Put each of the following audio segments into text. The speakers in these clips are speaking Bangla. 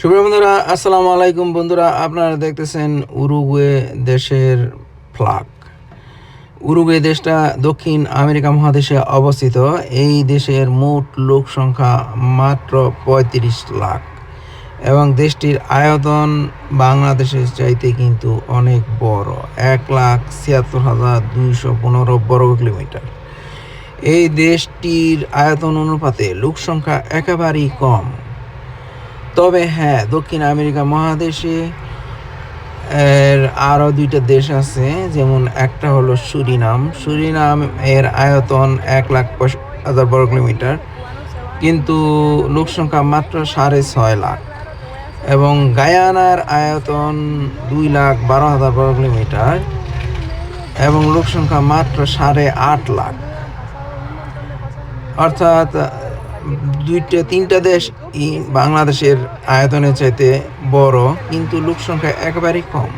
সুপ্রিয় বন্ধুরা, আসসালামু আলাইকুম। বন্ধুরা, আপনারা দেখতেছেন উরুগুয়ে দেশের ফ্লাগ উরুগুয়ে দেশটা দক্ষিণ আমেরিকা মহাদেশে অবস্থিত। এই দেশের মোট লোক সংখ্যা মাত্র পঁয়ত্রিশ লাখ। এবং দেশটির আয়তন বাংলাদেশের চাইতে কিন্তু অনেক বড়, এক লাখ ছিয়াত্তর হাজার দুইশো পনেরো বর্গ কিলোমিটার। এই দেশটির আয়তন অনুপাতে লোক সংখ্যা একেবারেই কম। তবে হ্যাঁ দক্ষিণ আমেরিকা মহাদেশে এর আরও দুইটা দেশ আছে, যেমন একটা হলো সুরিনাম। সুরিনাম এর আয়তন এক লাখ হাজার বর্গ কিলোমিটার, কিন্তু লোক সংখ্যা মাত্র সাড়ে ছয় লাখ। এবং গায়ানার আয়তন দুই লাখ বারো হাজার বর্গ কিলোমিটার, এবং লোক সংখ্যা মাত্র সাড়ে আট লাখ। অর্থাৎ দুইটা, তিনটা দেশ বাংলাদেশের আয়তনের চাইতে বড়, কিন্তু লোক সংখ্যা একেবারেই কম।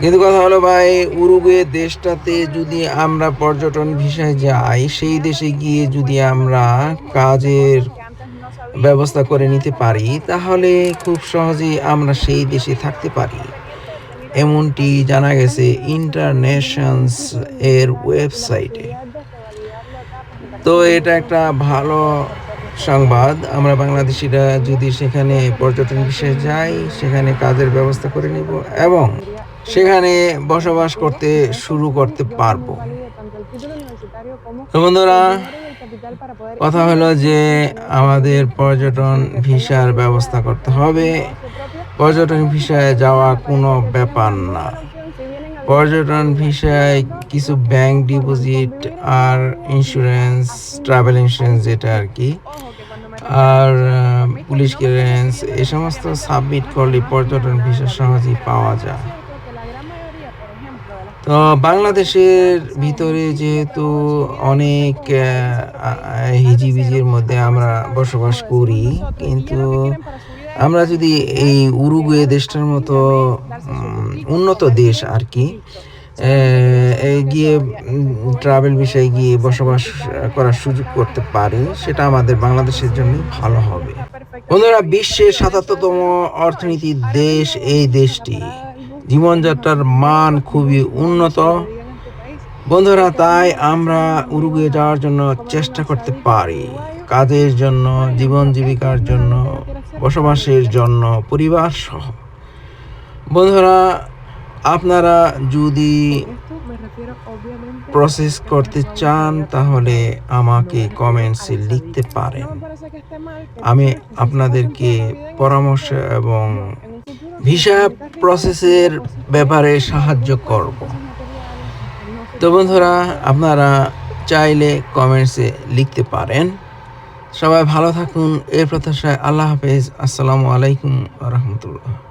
কিন্তু কথা হলো ভাই, উরুগুয়ে দেশটাতে যদি আমরা পর্যটন ভিসায় যাই, সেই দেশে গিয়ে যদি আমরা কাজের ব্যবস্থা করে নিতে পারি, তাহলে খুব সহজেই আমরা সেই দেশে থাকতে পারি। এমনটি জানা গেছে ইন্টারন্যাশনস এর ওয়েবসাইটে। তো এটা একটা ভালো সংবাদ। আমরা বাংলাদেশিরা যদি সেখানে পর্যটন বিষয়ে যাই, সেখানে কাজের ব্যবস্থা করে নিব এবং সেখানে বসবাস করতে শুরু করতে পারব। বন্ধুরা, কথা হলো যে আমাদের পর্যটন ভিসার ব্যবস্থা করতে হবে। পর্যটন ভিসায় যাওয়া কোনো ব্যাপার না। পর্যটন ভিসায় কিছু ব্যাংক ডিপোজিট আর ইন্স্যুরেন্স ট্রাভেল ইন্স্যুরেন্স যেটা আর কি। আর পুলিশ ক্লিয়ারেন্স এই সমস্ত সাবমিট করলে পর্যটন ভিসা সহজেই পাওয়া যায়। তো বাংলাদেশের ভিতরে যেহেতু অনেক হিজিবিজির মধ্যে আমরা বসবাস করি, কিন্তু আমরা যদি এই উরুগুয়ে দেশটার মতো উন্নত দেশ আর কি গিয়ে ট্রাভেল বিষয়ে গিয়ে বসবাস করার সুযোগ করতে পারি, সেটা আমাদের বাংলাদেশের জন্য ভালো হবে। বন্ধুরা, বিশ্বের সাতাত্তরতম অর্থনীতির দেশ এই দেশটি। জীবনযাত্রার মান খুবই উন্নত। বন্ধুরা, তাই আমরা উরুগুয়ে যাওয়ার জন্য চেষ্টা করতে পারি। কাজের জন্য, জীবন জীবিকার জন্য। বসবাসের জন্য পরিবার সহ। বন্ধুরা, আপনারা যদি প্রসেস করতে চান, তাহলে আমাকে কমেন্টসে লিখতে পারেন। আমি আপনাদেরকে পরামর্শ এবং ভিসা প্রসেসের ব্যাপারে সাহায্য করব। তো বন্ধুরা, আপনারা চাইলে কমেন্টসে লিখতে পারেন। সবাই ভালো থাকুন এ প্রত্যাশায় আল্লাহ হাফেজ। আসসালামু আলাইকুম রহমতুল্লাহ।